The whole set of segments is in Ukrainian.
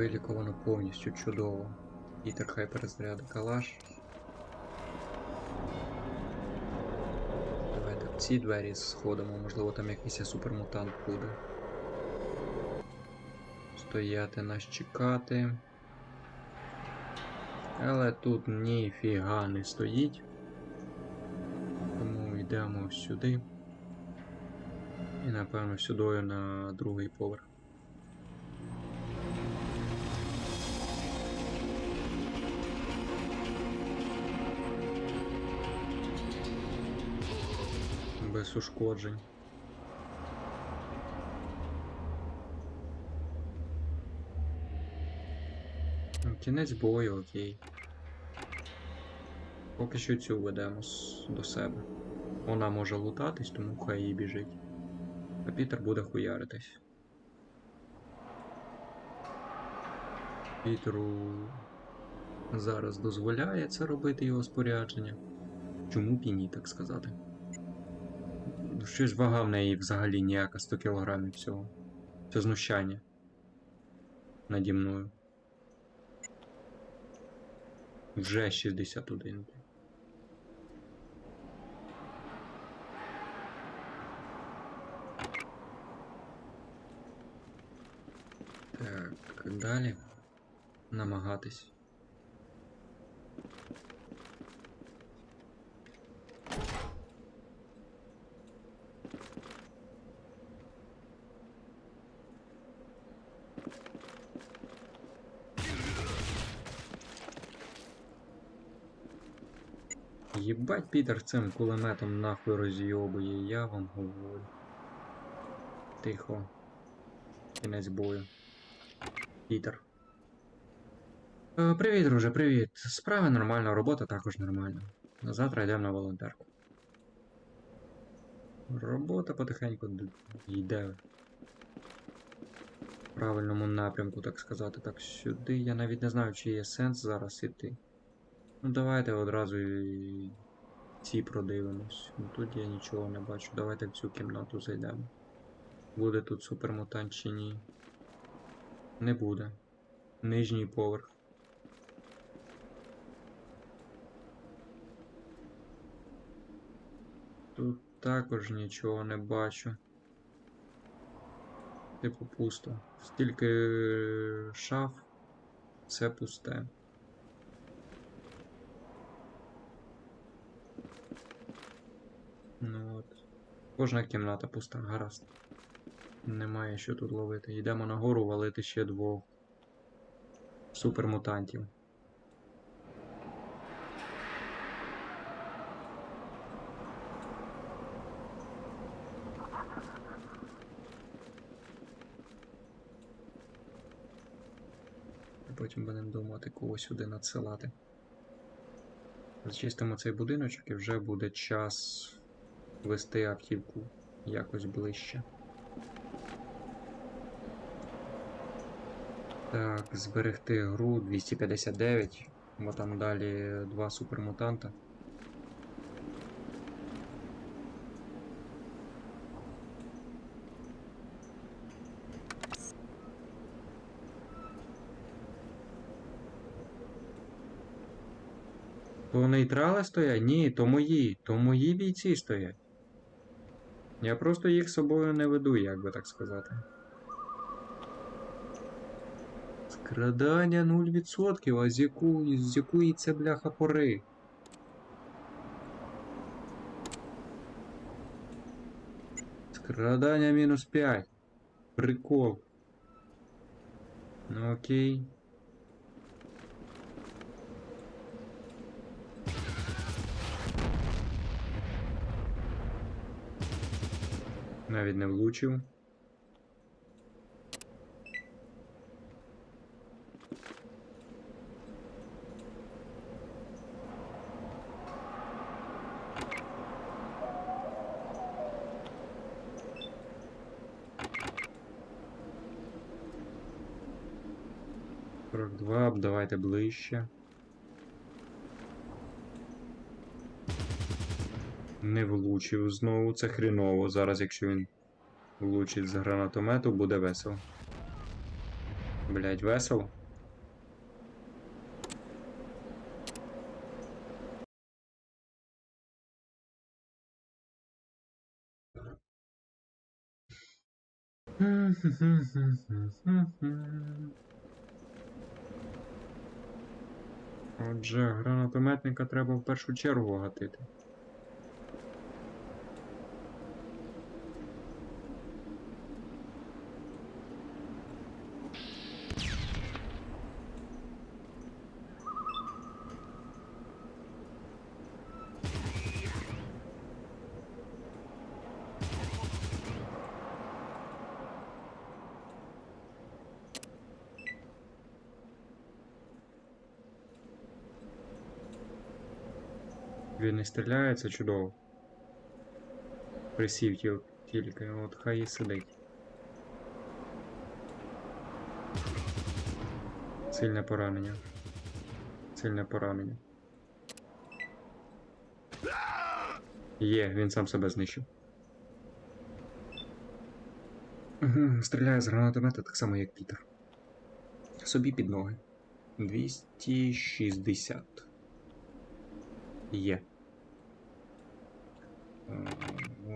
Виліковано повністю чудово. Пітер хай перезаряди калаш. Давайте в ці двері сходимо, можливо там якийсь супермутант буде. Стояти нас чекати. Але тут ніфіга не стоїть. Тому йдемо сюди. І напевно сюди на другий поверх. Без ушкоджень. Ну, Кінець бою, окей. Поки що цю ведемо до себе. Вона може лутатись, тому хай їй біжить. А Пітер буде хуяритись. Пітеру зараз дозволяє це робити його спорядження. Чому б і ні, так сказати? Щось вага в неї взагалі ніяка 100 кілограмів всього. Це знущання. Наді мною. Вже 61. Так, далі. Намагатись. Єбать Пітер цим кулеметом нахуй розйобує, я вам говорю. Тихо. Кінець бою. Пітер. Е, привіт, друже, привіт. Справи нормально, робота також нормальна. Завтра йдемо на волонтерку. Робота потихеньку йде в правильному напрямку, так сказати. Так, сюди я навіть не знаю, чи є сенс зараз іти. Ну давайте одразу і ці продивимось. Ну, тут я нічого не бачу. Давайте в цю кімнату зайдемо. Буде тут супермутант чи ні? Не буде. Нижній поверх. Тут також нічого не бачу. Типу пусто. Стільки шаф, все пусте. Ну от. Кожна кімната пуста, гаразд. Немає що тут ловити. Йдемо нагору валити ще двох супермутантів. Потім будемо думати, кого сюди надсилати. Зчистимо цей будиночок і вже буде час вести автівку якось ближче. Так, зберегти гру 259, бо там далі два супермутанта. То нейтрали стоять? Ні, то мої, то мої бійці стоять. Я просто їх з собою не веду, як би так сказати. Скрадання 0%, а з якої, з якої це бляха пори? Скрадання мінус 5. Прикол. Ну окей. Навіть не влучив. Давайте ближче. Не влучив знову, це хріново. Зараз, якщо він влучить з гранатомету, буде весело. Блять, весело. Отже, гранатометника треба в першу чергу гатити. Він не стріляє, це чудово. Присів тіл- тільки, от хай і сидить. Сильне поранення. Сильне поранення. Є, він сам себе знищив. Стріляє з гранатомета так само, як Пітер. Собі під ноги. 260. Є. Е,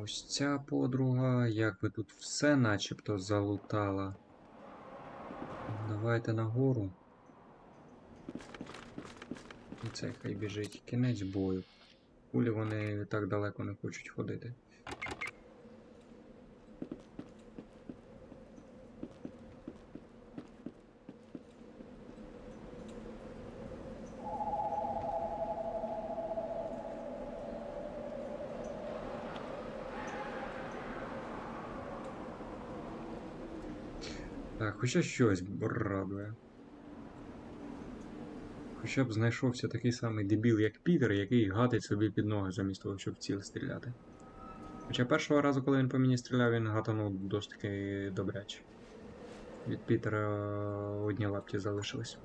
Ось ця подруга, як би тут все начебто залутала. Давайте нагору. І цей хай біжить. Кінець бою. Кулі вони так далеко не хочуть ходити. Так, хоча щось радує. Хоча б знайшовся такий самий дебіл, як Пітер, який гатить собі під ноги замість того, щоб в ціль стріляти. Хоча першого разу, коли він по мені стріляв, він гатанув досить таки добряче. Від Пітера одні лапті залишились.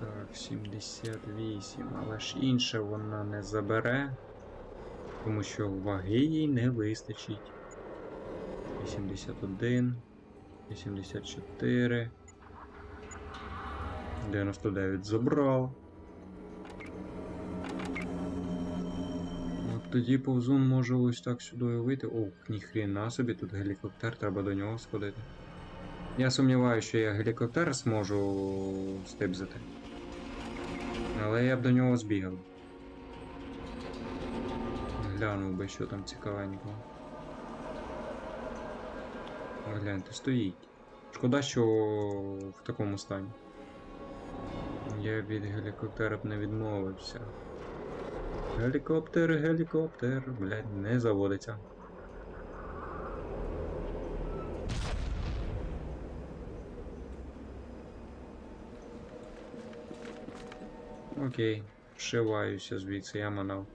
Так, 78, але ж інше вона не забере, тому що ваги їй не вистачить. 81, 84. 99 забрав. От тоді повзун може ось так сюди вийти. Ох, ніхрена собі, тут гелікоптер, треба до нього сходити. Я сумніваюся, що я гелікоптер зможу стибзити. Але я б до нього збігав. Глянув би, що там цікавенького. Гляньте, стоїть. Шкода, що в такому стані. Я від гелікоптера б не відмовився. Гелікоптер, гелікоптер, блядь, не заводиться. Окей, вшиваюся звідси, я манав.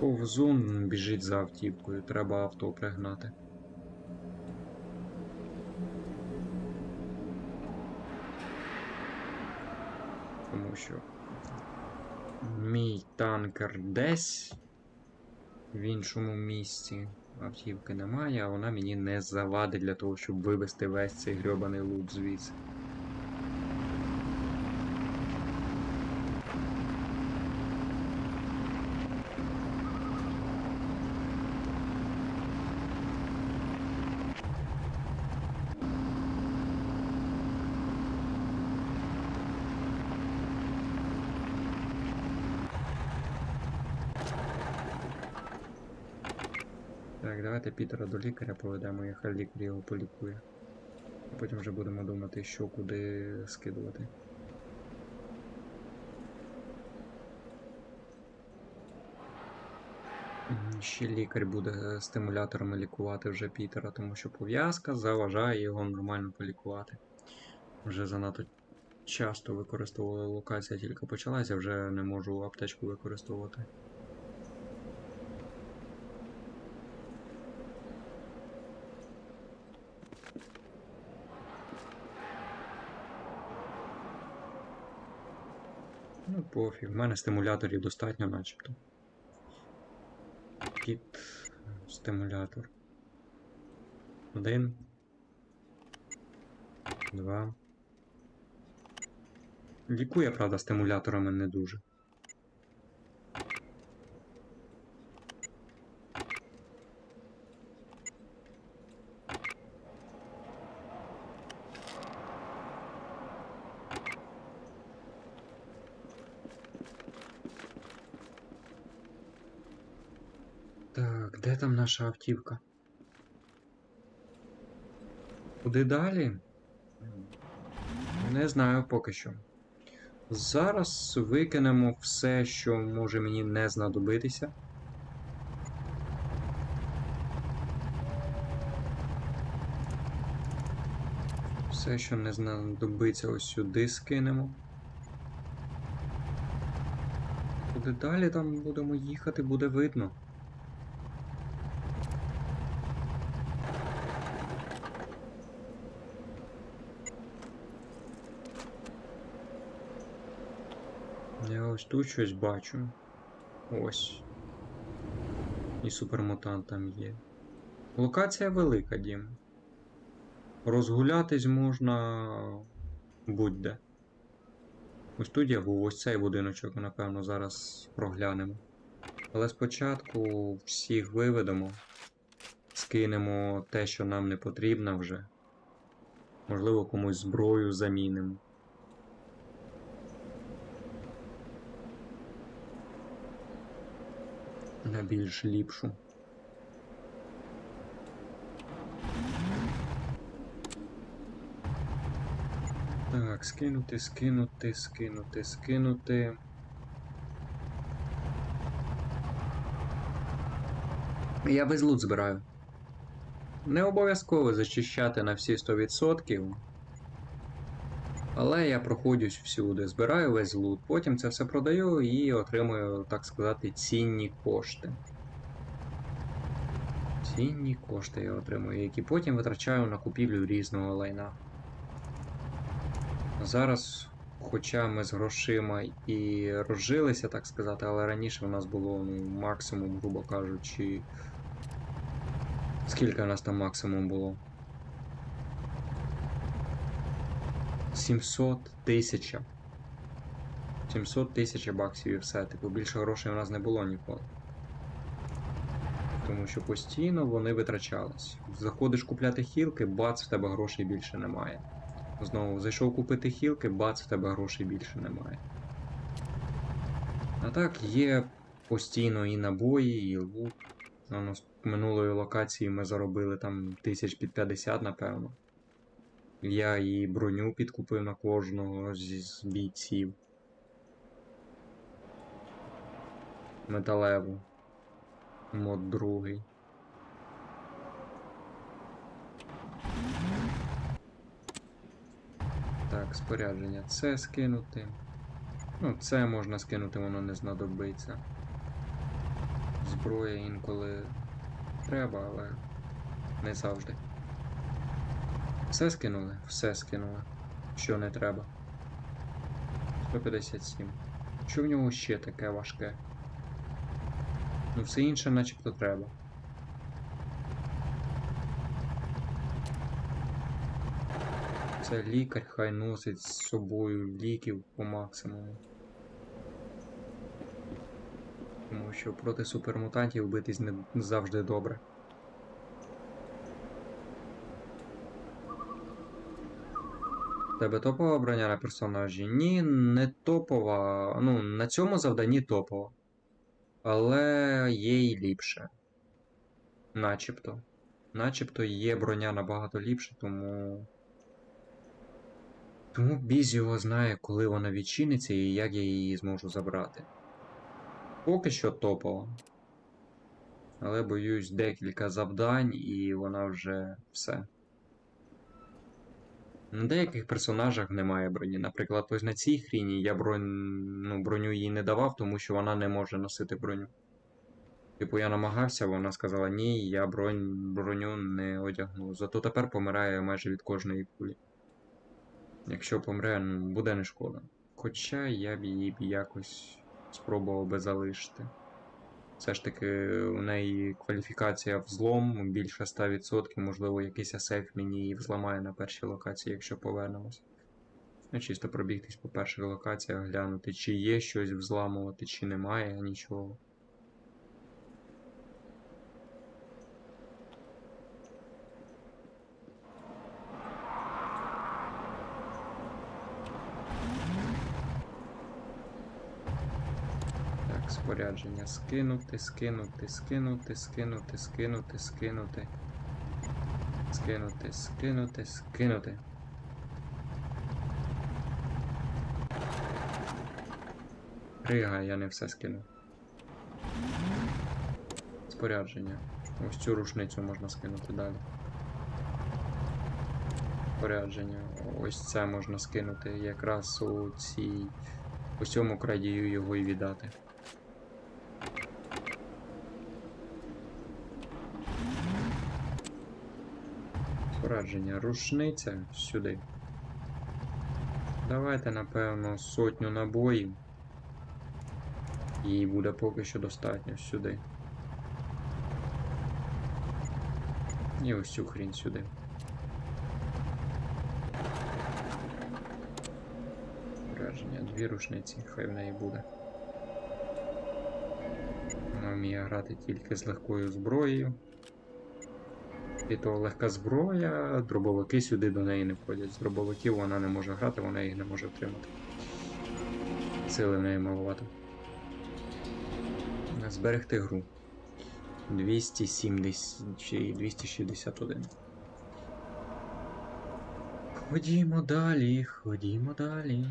Повзун біжить за автівкою, треба авто пригнати. Що мій танкер десь в іншому місці. Автівки немає, а вона мені не завадить для того, щоб вивести весь цей грьобаний лут звідси. Так, давайте Пітера до лікаря поведемо, і хай лікар його полікує. А потім вже будемо думати, що куди скидувати. Ще лікар буде стимуляторами лікувати вже Пітера, тому що пов'язка заважає його нормально полікувати. Вже занадто часто використовували локація, тільки почалася, вже не можу аптечку використовувати. Ну, пофіг, в мене стимуляторів достатньо, начебто. Кіт, стимулятор. Один. Два. Лікує, правда, стимуляторами не дуже. Так, де там наша автівка? Куди далі? Не знаю поки що. Зараз викинемо все, що може мені не знадобитися. Все, що не знадобиться, ось сюди скинемо. Куди далі там будемо їхати, буде видно. Я ось тут щось бачу. Ось. І супермутант там є. Локація велика, Дім. Розгулятись можна будь-де. Ось тут був, ось цей будиночок, напевно, зараз проглянемо. Але спочатку всіх виведемо, скинемо те, що нам не потрібно вже. Можливо, комусь зброю замінимо. На більш ліпшу. Так, скинути, скинути, скинути, скинути. Я весь лут збираю. Не обов'язково зачищати на всі 100%. Але я проходжусь всюди, збираю весь лут, потім це все продаю і отримую, так сказати, цінні кошти. Цінні кошти я отримую, які потім витрачаю на купівлю різного лайна. Зараз, хоча ми з грошима і розжилися, так сказати, але раніше у нас було ну, максимум, грубо кажучи. Скільки у нас там максимум було? 700 тисяч. 700 тисяч баксів і все. Типу більше грошей у нас не було ніколи. Тому що постійно вони витрачались. Заходиш купляти хілки, бац, в тебе грошей більше немає. Знову зайшов купити хілки, бац, в тебе грошей більше немає. А так, є постійно і набої, і лут. Ну, минулої локації ми заробили там тисяч під 50, напевно. Я і броню підкупив на кожного з бійців. Металеву. Мод другий. Так, спорядження. Це скинути. Ну, це можна скинути, воно не знадобиться. Зброя інколи треба, але не завжди. Все скинули? Все скинули. Що не треба. 157. Що в нього ще таке важке? Ну, все інше начебто треба. Це лікар хай носить з собою ліків по максимуму. Тому що проти супермутантів битись не завжди добре. Тебе топова броня на персонажі? Ні, не топова. Ну, на цьому завданні топова. Але є і ліпше. Начебто. Начебто є броня набагато ліпше, тому. Тому Біз його знає, коли вона відчиниться і як я її зможу забрати. Поки що топова. Але боюсь декілька завдань, і вона вже все. На деяких персонажах немає броні. Наприклад, ось на цій хріні я бронь... ну, броню їй не давав, тому що вона не може носити броню. Типу, я намагався, вона сказала ні, я бронь... броню не одягну. Зато тепер помирає майже від кожної кулі. Якщо помре, ну, буде не шкода. Хоча я б її б якось спробував би залишити. Все ж таки, у неї кваліфікація взлом більше 100%, можливо, якийсь асейф мені її взламає на першій локації, якщо повернемось. Ну, чисто пробігтись по перших локаціях, глянути, чи є щось взламувати, чи немає нічого. Так, спорядження скинути, скинути, скинути, скинути, скинути, скинути. Скинути, скинути, скинути. Рига, я не все скинув. Спорядження. Ось цю рушницю можна скинути далі. Спорядження. Ось це можна скинути якраз у цій. У цьому крадію його і віддати. Спорядження. Рушниця сюди. Давайте, напевно, сотню набоїв. Їй буде поки що достатньо сюди. І ось цю хрінь сюди. Враження, дві рушниці, хай в неї буде. Вона вміє грати тільки з легкою зброєю. І то легка зброя, дробовики сюди до неї не входять. З дробовиків вона не може грати, вона їх не може втримати. Сили в неї маловато. Зберегти гру. 270 чи 261. Ходімо далі, ходімо далі.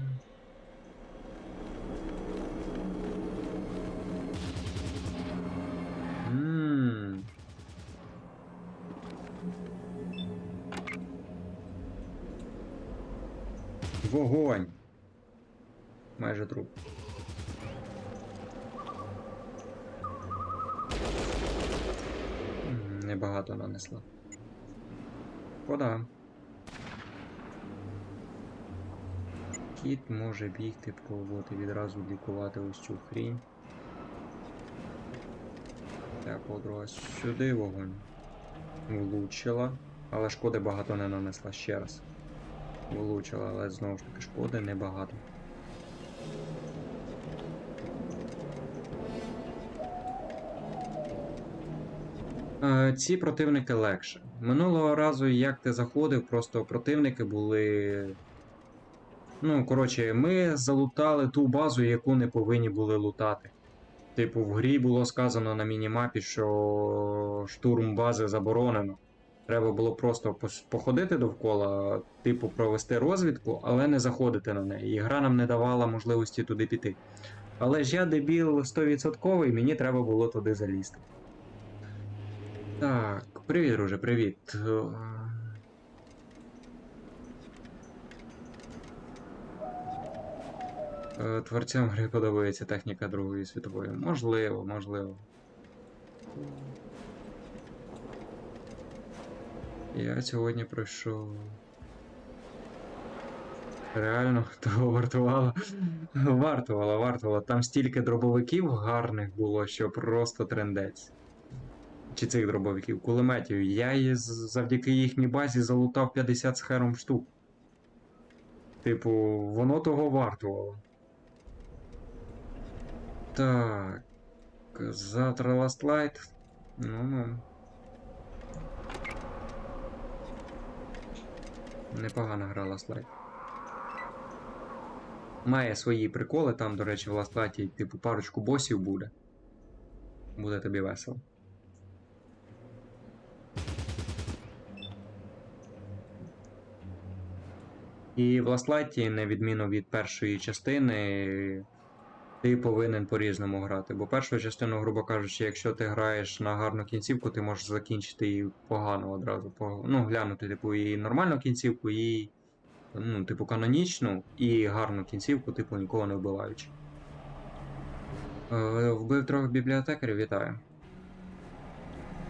Вогонь. Майже труп. Небагато нанесла. Шкода. Кіт може бігти, пробувати відразу лікувати ось цю хрінь. Так, подруга сюди вогонь. Влучила. Але шкоди багато не нанесла ще раз. Влучила, але знову ж таки шкоди небагато. Е, Ці противники легше. Минулого разу, як ти заходив, просто противники були. Ну, коротше, ми залутали ту базу, яку не повинні були лутати. Типу, в грі було сказано на мінімапі, що штурм бази заборонено. Треба було просто походити довкола, типу, провести розвідку, але не заходити на неї. І гра нам не давала можливості туди піти. Але ж я дебіл 100%, мені треба було туди залізти. Так, привіт, друже, привіт. Е, Творцям гри подобається техніка Другої світової. Можливо, можливо. Я сьогодні пройшов. Реально, того вартувало. Вартувало, вартувало. Там стільки дробовиків гарних було, що просто трендець. Чи цих дробовиків, кулеметів. Я її завдяки їхній базі залутав 50 з хером штук. Типу, воно того вартувало. Так. Завтра Last Light. Ну ну. Непогана гра Last Light. Має свої приколи, там, до речі, в Last Light, типу, парочку босів буде. Буде тобі весело. І в Last Light, на відміну від першої частини, ти повинен по-різному грати. Бо першу частину, грубо кажучи, якщо ти граєш на гарну кінцівку, ти можеш закінчити її погано одразу. Ну, глянути, типу, і нормальну кінцівку, і, ну, типу, канонічну, і гарну кінцівку, типу, нікого не вбиваючи. Е, Вбив трьох бібліотекарів, вітаю.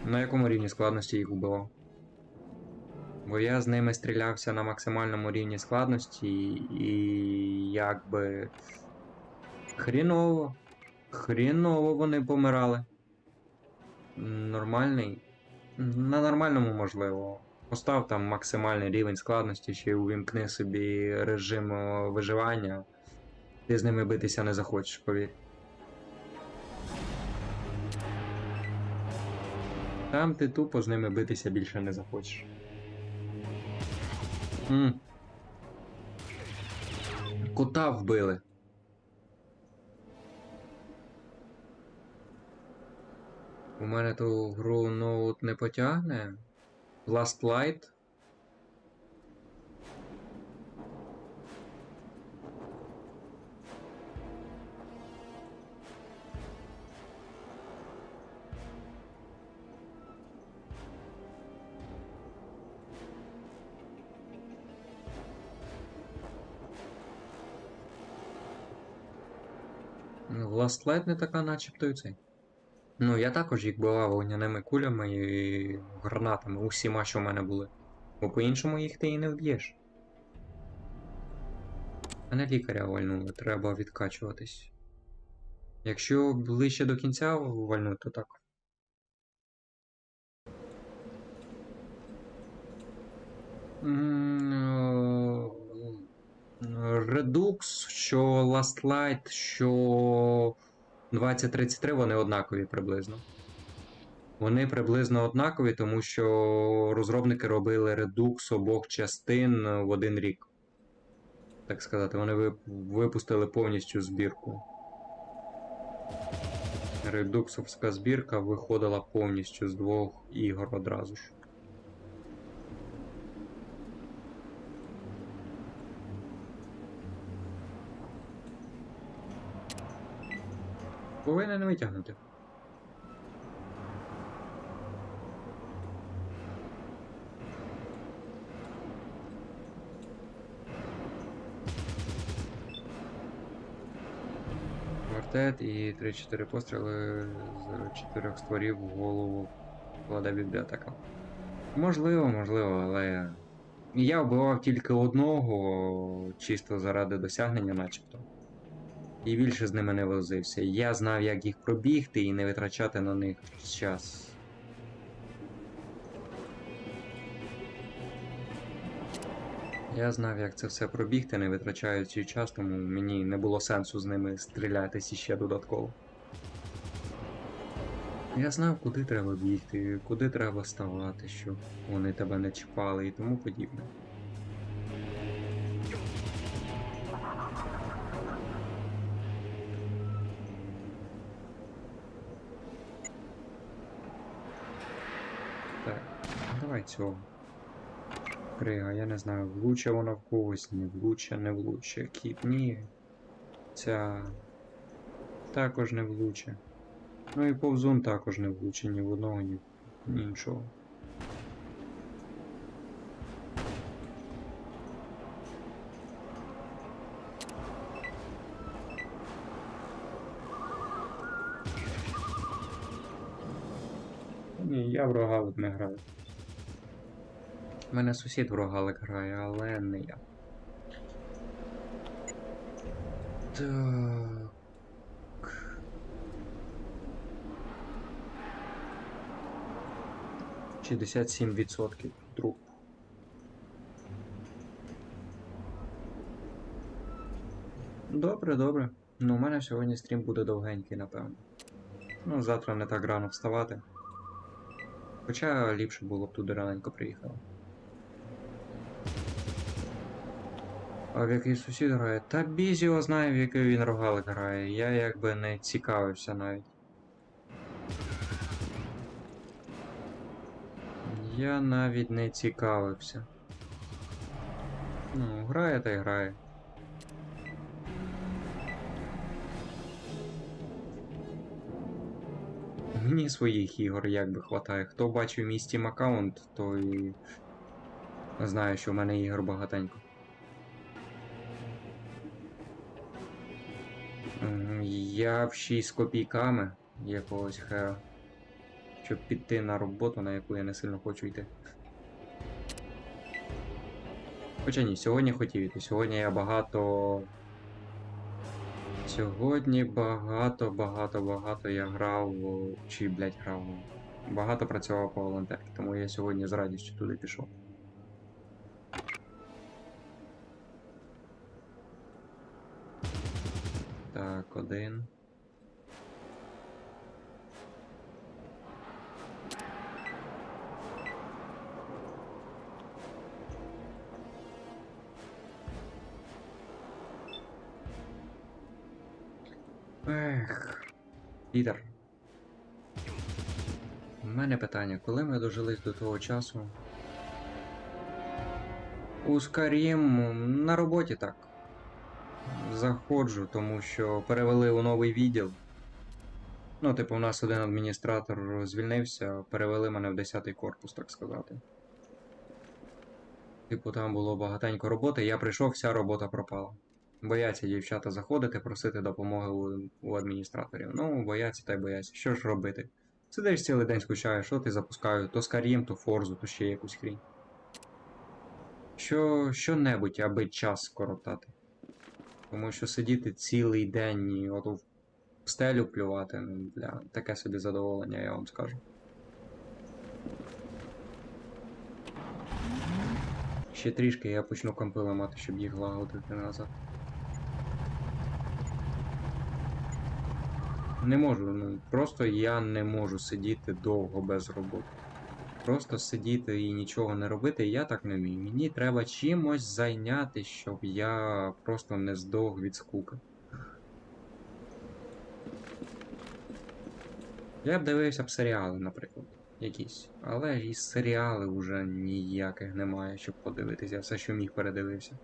На якому рівні складності їх вбивав? Бо я з ними стрілявся на максимальному рівні складності, і якби. Хріново. Хріново вони помирали. нормальний. На нормальному можливо. Постав там максимальний рівень складності, чи увімкни собі режим виживання. Ти з ними битися не захочеш, повір. Там ти тупо з ними битися більше не захочеш. М. Кота вбили. У мене ту гру ноут не потягне. Last Light. Ну, Last Light не така, начебто і цей. Ну, я також їх бивав вогняними кулями і гранатами, усіма, що в мене були. Бо по-іншому їх ти і не вб'єш. Мене лікаря вальнули, треба відкачуватись. Якщо ближче до кінця вальнуть, то так. Е, що Last Light, що 2033 вони однакові приблизно. Вони приблизно однакові, тому що розробники робили редукс обох частин в один рік. Так сказати, вони випустили повністю збірку. Редуксовська збірка виходила повністю з двох ігор одразу ж. Повинен витягнути. Квартет і 3-4 постріли з чотирьох створів в голову кладе бібліотека. Можливо, можливо, але я вбивав тільки одного, чисто заради досягнення, начебто. І більше з ними не возився. Я знав, як їх пробігти і не витрачати на них час. Я знав, як це все пробігти, не витрачаючи час, тому мені не було сенсу з ними стрілятись іще додатково. Я знав, куди треба бігти, куди треба ставати, щоб вони тебе не чіпали і тому подібне. Цього. Крига, я не знаю, влуче вона в когось, не влуче, не влуче. Кіт, ні. Ця також не влуче. Ну і повзун також не влуче ні в одного, ні в іншого. Ні, я в рогалик не граю. У мене сусід в рогалик грає, але не я. Так. Шістдесят сім відсотків труп. Добре, добре. Ну, у мене сьогодні стрім буде довгенький, напевно. Ну, завтра не так рано вставати. Хоча ліпше було б туди раненько приїхали. А в який сусід грає? Та бізі його знає, в який він рогалик грає. Я якби не цікавився навіть. Я навіть не цікавився. Ну, грає та й грає. Мені своїх ігор якби хватає. Хто бачив мій Steam аккаунт, той знає, що в мене ігор багатенько. Я в 6 копійками якогось хера. Щоб піти на роботу, на яку я не сильно хочу йти. Хоча ні, сьогодні хотів йти. Сьогодні я багато. Сьогодні багато, багато, багато я грав. Чи, блядь, грав. багато працював по волонтерці, тому я сьогодні з радістю туди пішов. Так, один. Ех, Пітер. У мене питання, коли ми дожились до того часу? Скарім на роботі так. Заходжу, тому що перевели у новий відділ. Ну, типу, у нас один адміністратор звільнився, перевели мене в 10-й корпус, так сказати. Типу, там було багатенько роботи, я прийшов, вся робота пропала. Бояться дівчата заходити, просити допомоги у, у адміністраторів. Ну, бояться та й бояться. Що ж робити? Сидиш цілий день скучаєш, що ти запускаю, то Skyrim, то Форзу, то ще якусь хрінь. Що, що-небудь, аби час скоротати. Тому що сидіти цілий день і от в стелю плювати, ну, бля, таке собі задоволення, я вам скажу. Ще трішки я почну компи ламати, щоб їх лагодити назад. Не можу, ну просто я не можу сидіти довго без роботи. Просто сидіти і нічого не робити, я так не вмію. Мені треба чимось зайняти, щоб я просто не здох від скуки. Я б дивився б серіали, наприклад, якісь. Але і серіали вже ніяких немає, щоб подивитися. Все, що міг, передивився.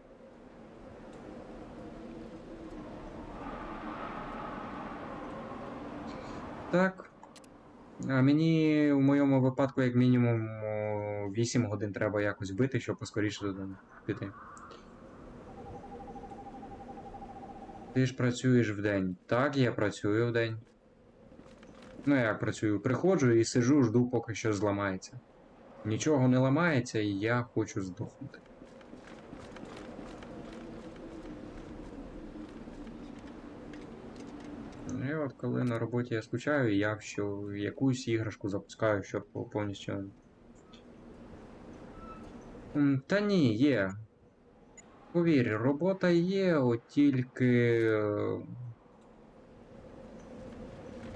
Так. А мені у моєму випадку, як мінімум, 8 годин треба якось бити, щоб поскоріше додому піти. Ти ж працюєш вдень. Так, я працюю вдень. Ну, як працюю? Приходжу і сижу, жду, поки щось зламається. Нічого не ламається, і я хочу здохнути. І от коли на роботі я скучаю, я що якусь іграшку запускаю, щоб повністю. Та ні, є. Повір, робота є, от тільки. е,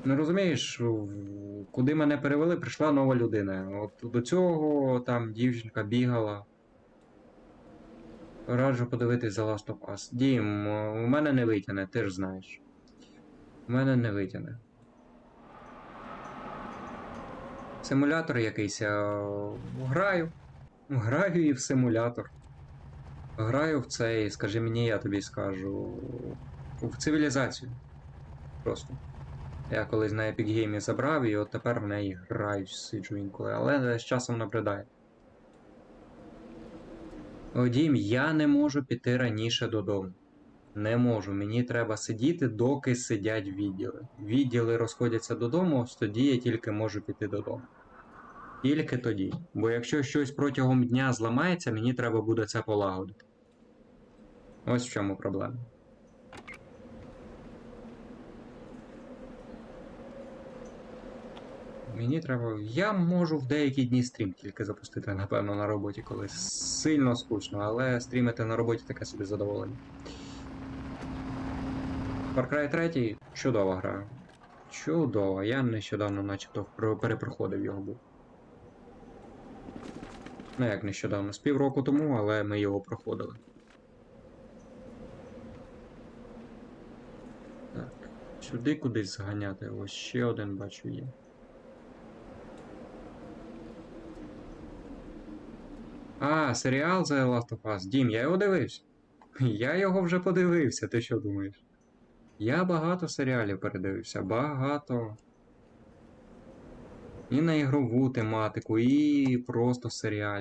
Ну розумієш, куди мене перевели, прийшла нова людина. От до цього там дівчинка бігала. Раджу подивитись за Last of Us. Дім, у мене не витягне, ти ж знаєш. У мене не витягне. Симулятор якийсь. а, Граю. Граю і в симулятор. Граю в цей, скажи мені, я тобі скажу. В цивілізацію. Просто. Я колись на Epic Games забрав і от тепер в неї граю, сиджу інколи, але з часом набридає. О, Дім, я не можу піти раніше додому. Не можу. Мені треба сидіти, доки сидять відділи. Відділи розходяться додому, тоді я тільки можу піти додому. Тільки тоді. Бо якщо щось протягом дня зламається, мені треба буде це полагодити. Ось в чому проблема. Мені треба. Я можу в деякі дні стрім тільки запустити, напевно, на роботі, коли сильно скучно, але стрімити на роботі таке собі задоволення. Far Cry 3 чудова гра. Чудова. Я нещодавно начебто перепроходив його був. Ну як нещодавно, з півроку тому, але ми його проходили. Так, сюди кудись зганяти. Ось ще один бачу є. А, серіал The Last of Us. Дім, я його дивився. Я його вже подивився, ти що думаєш? Я багато серіалів передивився, багато. І на ігрову тематику, і просто серіалів.